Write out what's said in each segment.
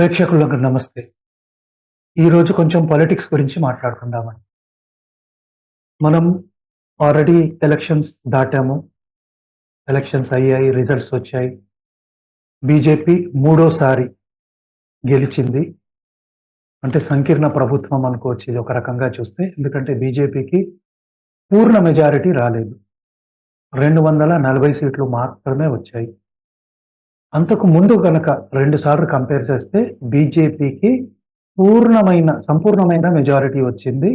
ప్రేక్షకులకు నమస్తే. ఈరోజు కొంచెం పొలిటిక్స్ గురించి మాట్లాడుకుందామని మనం ఆల్రెడీ ఎలక్షన్స్ దాటాము. ఎలక్షన్స్ అయ్యాయి రిజల్ట్స్ వచ్చాయి. బీజేపీ మూడోసారి గెలిచింది. అంటే సంకీర్ణ ప్రభుత్వం అనుకోవచ్చు ఇది ఒక రకంగా చూస్తే. ఎందుకంటే బీజేపీకి పూర్ణ మెజారిటీ రాలేదు. రెండు వందల నలభై సీట్లు మాత్రమే వచ్చాయి. అంతకు ముందు కనుక రెండుసార్లు కంపేర్ చేస్తే బీజేపీకి పూర్ణమైన సంపూర్ణమైన మెజారిటీ వచ్చింది.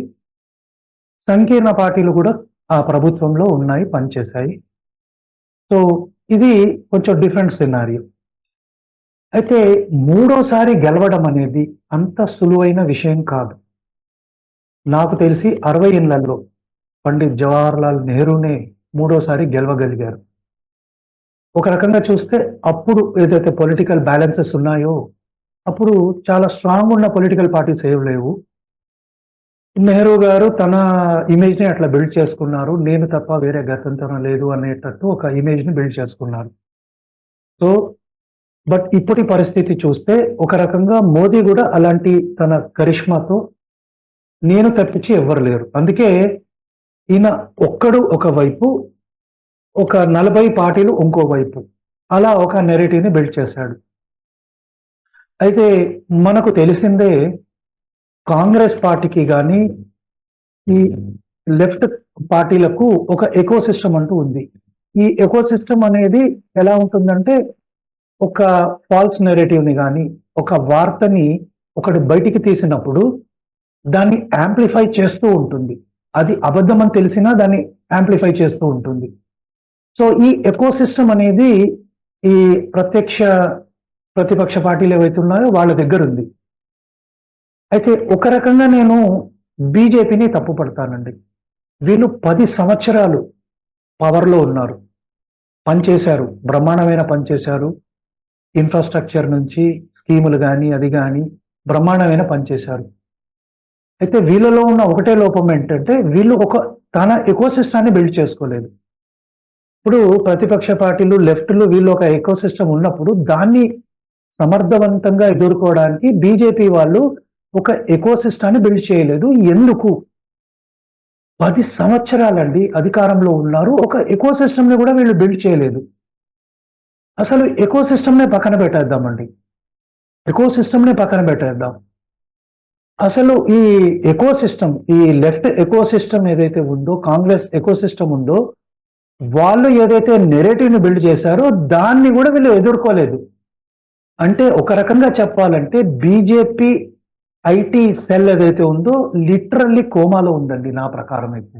సంకీర్ణ పార్టీలు కూడా ఆ ప్రభుత్వంలో ఉన్నాయి పనిచేశాయి. సో ఇది కొంచెం డిఫరెంట్ సినారియో అయితే మూడోసారి గెలవడం అనేది అంత సులువైన విషయం కాదు. నాకు తెలిసి అరవై ఏళ్ళలో పండిత్ జవహర్లాల్ నెహ్రూనే మూడోసారి గెలవగలిగారు. ఒక రకంగా చూస్తే అప్పుడు ఏదైతే పొలిటికల్ బ్యాలెన్సెస్ ఉన్నాయో అప్పుడు చాలా స్ట్రాంగ్ ఉన్న పొలిటికల్ పార్టీస్ ఏం లేవు. నెహ్రూ గారు తన ఇమేజ్ని అట్లా బిల్డ్ చేసుకున్నారు. నేను తప్ప వేరే గతంతరం లేదు అనేటట్టు ఒక ఇమేజ్ని బిల్డ్ చేసుకున్నారు. సో బట్ ఇప్పటి పరిస్థితి చూస్తే ఒక రకంగా మోదీ కూడా అలాంటి తన కరిష్మాతో నేను తప్పించి ఎవ్వరు లేరు. అందుకే ఈయన ఒక్కడు ఒకవైపు ఒక నలభై పార్టీలు ఇంకో వైపు. అలా ఒక నెరేటివ్ని బిల్డ్ చేశాడు. అయితే మనకు తెలిసిందే కాంగ్రెస్ పార్టీకి కానీ ఈ లెఫ్ట్ పార్టీలకు ఒక ఎకో సిస్టమ్ అంటూ ఉంది. ఈ ఎకో సిస్టమ్ అనేది ఎలా ఉంటుందంటే ఒక ఫాల్స్ నెరేటివ్ని కానీ ఒక వార్తని ఒకటి బయటికి తీసినప్పుడు దాన్ని యాంప్లిఫై చేస్తూ ఉంటుంది. అది అబద్ధం అని తెలిసినా దాన్ని యాంప్లిఫై చేస్తూ ఉంటుంది. సో ఈ ఎకో సిస్టమ్ అనేది ఈ ప్రత్యక్ష ప్రతిపక్ష పార్టీలు ఏవైతే ఉన్నాయో వాళ్ళ దగ్గర ఉంది. అయితే ఒక రకంగా నేను బీజేపీని తప్పు పడతానండి. వీళ్ళు పది సంవత్సరాలు పవర్లో ఉన్నారు. పనిచేశారు బ్రహ్మాండమైన పనిచేశారు ఇన్ఫ్రాస్ట్రక్చర్ నుంచి స్కీములు కానీ అది కానీ బ్రహ్మాండమైన పనిచేశారు అయితే వీళ్ళలో ఉన్న ఒకటే లోపం ఏంటంటే వీళ్ళు ఒక తన ఎకోసిస్టాన్ని బిల్డ్ చేసుకోలేదు. ఇప్పుడు ప్రతిపక్ష పార్టీలు లెఫ్ట్లు వీళ్ళు ఒక ఎకో సిస్టమ్ ఉన్నప్పుడు దాన్ని సమర్థవంతంగా ఎదుర్కోవడానికి బీజేపీ వాళ్ళు ఒక ఎకో సిస్టాన్ని బిల్డ్ చేయలేదు. ఎందుకు? పది సంవత్సరాలండి అధికారంలో ఉన్నారు. ఒక ఎకో సిస్టమ్ని కూడా వీళ్ళు బిల్డ్ చేయలేదు. అసలు ఎకో సిస్టమ్నే పక్కన పెట్టేద్దామండి. ఎకో సిస్టమ్నే పక్కన పెట్టేద్దాం. అసలు ఈ ఎకో సిస్టమ్ ఈ లెఫ్ట్ ఎకో సిస్టమ్ ఏదైతే ఉందో కాంగ్రెస్ ఎకో సిస్టమ్ ఉందో వాళ్ళు ఏదైతే నెరేటివ్ని బిల్డ్ చేశారో దాన్ని కూడా వీళ్ళు ఎదుర్కోలేదు. అంటే ఒక రకంగా చెప్పాలంటే బీజేపీ ఐటీ సెల్ ఏదైతే ఉందో లిటరల్లీ కోమాలో ఉందండి నా ప్రకారం అయితే.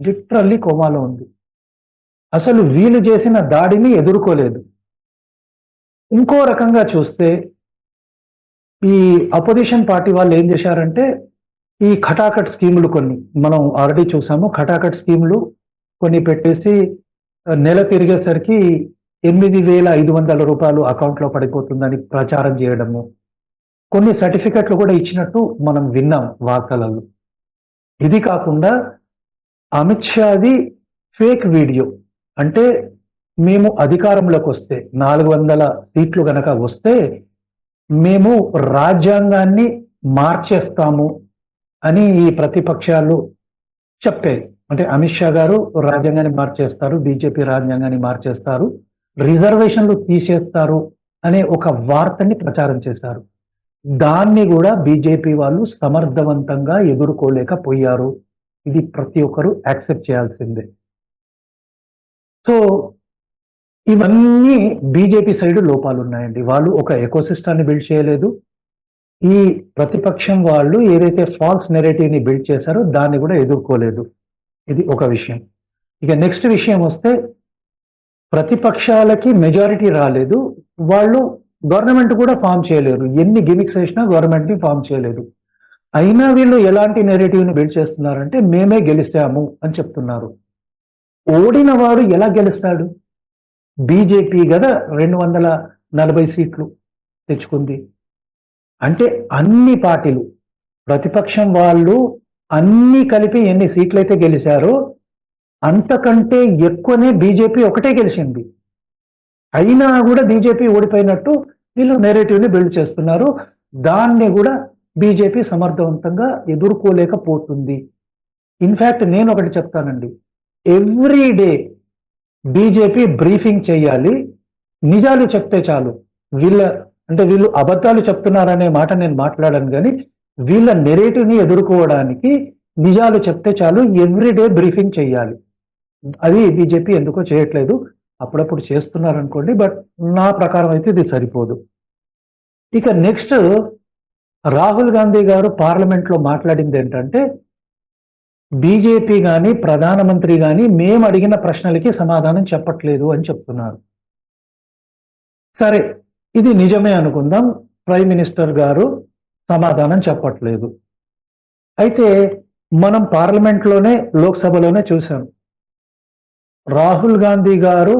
లిటరల్లీ కోమాలో ఉంది. అసలు వీళ్ళు చేసిన దాడిని ఎదుర్కోలేదు. ఇంకో రకంగా చూస్తే ఈ అపోజిషన్ పార్టీ వాళ్ళు ఏం చేశారంటే ఈ ఖటాఖట్ స్కీములు కొన్ని మనం ఆల్రెడీ చూసాము ఖటాఖట్ స్కీములు కొన్ని పెట్టేసి నెల తిరిగేసరికి ఎనిమిది వేల ఐదు వందల రూపాయలు అకౌంట్లో పడిపోతుందని ప్రచారం చేయడము. కొన్ని సర్టిఫికెట్లు కూడా ఇచ్చినట్టు మనం విన్నాం వార్తలలో. ఇది కాకుండా అమిత్ షాది ఫేక్ వీడియో. అంటే మేము అధికారంలోకి వస్తే నాలుగు వందల సీట్లు గనక వస్తే మేము రాజ్యాంగాన్ని మార్చేస్తాము అని ఈ ప్రతిపక్షాలు చెప్పాయి అంటే అమిత్ షా గారు రాజ్యాంగాన్ని మార్చేస్తారు బీజేపీ రాజ్యాంగాన్ని మార్చేస్తారు. రిజర్వేషన్లు తీసేస్తారు అనే ఒక వార్తని ప్రచారం చేశారు. దాన్ని కూడా బీజేపీ వాళ్ళు సమర్థవంతంగా ఎదుర్కోలేకపోయారు. ఇది ప్రతి ఒక్కరు యాక్సెప్ట్ చేయాల్సిందే. సో ఇవన్నీ బీజేపీ సైడ్ లోపాలు ఉన్నాయండి వాళ్ళు ఒక ఎకోసిస్టాన్ని బిల్డ్ చేయలేదు. ఈ ప్రతిపక్షం వాళ్ళు ఏదైతే ఫాల్స్ నెరేటివ్ని బిల్డ్ చేశారో దాన్ని కూడా ఎదుర్కోలేదు. ఇది ఒక విషయం. ఇక నెక్స్ట్ విషయం వస్తే ప్రతిపక్షాలకి మెజారిటీ రాలేదు. వాళ్ళు గవర్నమెంట్ కూడా ఫామ్ చేయలేరు. ఎన్ని గిమిక్స్ వేసినా గవర్నమెంట్ని ఫామ్ చేయలేదు. అయినా వీళ్ళు ఎలాంటి నెరేటివ్ని బిల్డ్ చేస్తున్నారంటే మేమే గెలిచాము అని చెప్తున్నారు. ఓడిన వాడు ఎలా గెలుస్తాడు? బీజేపీ కదా రెండు వందల నలభై సీట్లు తెచ్చుకుంది. అంటే అన్ని పార్టీలు ప్రతిపక్షం వాళ్ళు అన్ని కలిపి ఎన్ని సీట్లు అయితే గెలిచారో అంతకంటే ఎక్కువనే బీజేపీ ఒకటే గెలిచింది. అయినా కూడా బీజేపీ ఓడిపోయినట్టు వీళ్ళు నెరేటివ్ని బిల్డ్ చేస్తున్నారు. దాన్ని కూడా బీజేపీ సమర్థవంతంగా ఎదుర్కోలేకపోతుంది. ఇన్ఫాక్ట్ నేను ఒకటి చెప్తానండి. ఎవ్రీ డే బీజేపీ బ్రీఫింగ్ చేయాలి. నిజాలు చెప్తే చాలు. వీళ్ళ అంటే వీళ్ళు అబద్ధాలు చెప్తున్నారనే మాట నేను మాట్లాడాను కానీ వీళ్ళ నెరేటివ్ని ఎదుర్కోవడానికి నిజాలు చెప్తే చాలు ఎవ్రీ డే బ్రీఫింగ్ చేయాలి. అది బీజేపీ ఎందుకో చేయట్లేదు. అప్పుడప్పుడు చేస్తున్నారు అనుకోండి బట్ నా ప్రకారం అయితే ఇది సరిపోదు. ఇక నెక్స్ట్ రాహుల్ గాంధీ గారు పార్లమెంట్లో మాట్లాడింది ఏంటంటే బీజేపీ కానీ ప్రధానమంత్రి కానీ మేము అడిగిన ప్రశ్నలకి సమాధానం చెప్పట్లేదు అని చెప్తున్నారు. సరే ఇది నిజమే అనుకుందాం. ప్రైమ్ మినిస్టర్ గారు సమాధానం చెప్పట్లేదు. అయితే మనం పార్లమెంట్లోనే లోక్సభలోనే చూసాం రాహుల్ గాంధీ గారు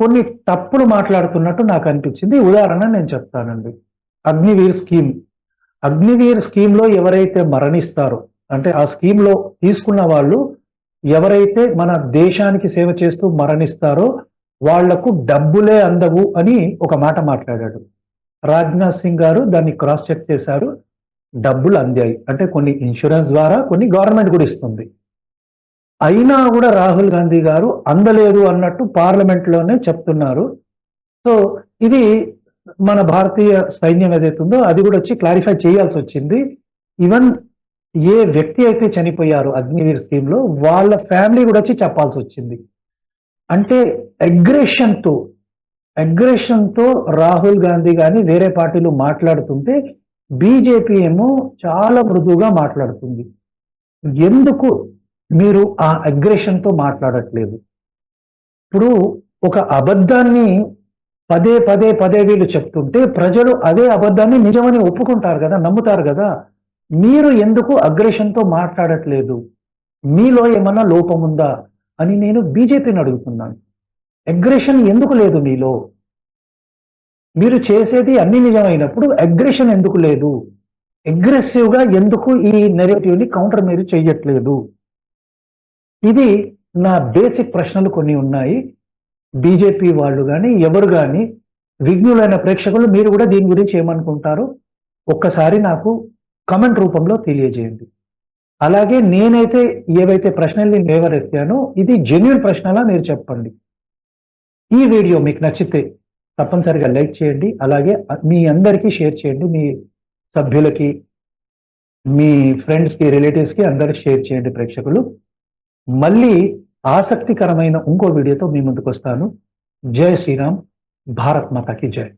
కొన్ని తప్పులు మాట్లాడుతున్నట్టు నాకు అనిపించింది. ఉదాహరణ నేను చెప్తానండి. అగ్నివీర్ స్కీమ్. అగ్నివీర్ స్కీమ్లో ఎవరైతే మరణిస్తారో అంటే ఆ స్కీమ్లో తీసుకున్న వాళ్ళు ఎవరైతే మన దేశానికి సేవ చేస్తూ మరణిస్తారో వాళ్ళకు డబ్బులే అందవు అని ఒక మాట మాట్లాడాడు. రాజ్నాథ్ సింగ్ గారు దాన్ని క్రాస్ చెక్ చేశారు. డబ్బులు అందాయి. అంటే కొన్ని ఇన్సూరెన్స్ ద్వారా కొన్ని గవర్నమెంట్ కూడా ఇస్తుంది. అయినా కూడా రాహుల్ గాంధీ గారు అందలేదు అన్నట్టు పార్లమెంట్లోనే చెప్తున్నారు. సో ఇది మన భారతీయ సైన్యం ఏదైతే ఉందో అది కూడా వచ్చి క్లారిఫై చేయాల్సి వచ్చింది. ఈవెన్ ఏ వ్యక్తి అయితే చనిపోయారు అగ్నివీర్ స్కీమ్లో వాళ్ళ ఫ్యామిలీ కూడా వచ్చి చెప్పాల్సి వచ్చింది. అంటే అగ్రెషన్తో అగ్రెషన్తో రాహుల్ గాంధీ కానీ వేరే పార్టీలు మాట్లాడుతుంటే బీజేపీ ఏమో చాలా మృదువుగా మాట్లాడుతుంది. ఎందుకు మీరు ఆ అగ్రెషన్తో మాట్లాడట్లేదు? ఇప్పుడు ఒక అబద్ధాన్ని పదే పదే పదే వీళ్ళు చెప్తుంటే ప్రజలు అదే అబద్ధాన్ని నిజమని ఒప్పుకుంటారు కదా నమ్ముతారు కదా. మీరు ఎందుకు అగ్రెషన్తో మాట్లాడట్లేదు? మీలో ఏమన్నా లోపం ఉందా అని నేను బీజేపీని అడుగుతున్నాను. అగ్రెషన్ ఎందుకు లేదు మీలో? మీరు చేసేది అన్ని నిజమైనప్పుడు అగ్రెషన్ ఎందుకు లేదు? అగ్రెసివ్గా ఎందుకు ఈ నెరేటివ్ని కౌంటర్ మీరు చేయట్లేదు? ఇది నా బేసిక్ ప్రశ్నలు కొన్ని ఉన్నాయి. బీజేపీ వాళ్ళు కానీ ఎవరు కానీ విఘ్నులైన ప్రేక్షకులు మీరు కూడా దీని గురించి ఏమనుకుంటారు ఒక్కసారి నాకు కమెంట్ రూపంలో తెలియజేయండి. అలాగే నేనైతే ఏవైతే ప్రశ్నల్ని లేవరెత్తానో ఇది జెన్యున్ ప్రశ్నలా మీరు చెప్పండి. ఈ వీడియో మీకు నచ్చితే తప్పనిసరిగా లైక్ చేయండి. అలాగే మీ అందరికీ షేర్ చేయండి. మీ సభ్యులకి మీ ఫ్రెండ్స్కి రిలేటివ్స్కి అందరికి షేర్ చేయండి ప్రేక్షకులు. మళ్ళీ ఆసక్తికరమైన ఇంకో వీడియోతో మీ ముందుకు వస్తాను జై శ్రీరామ్. భారత్ మాతాకి జై.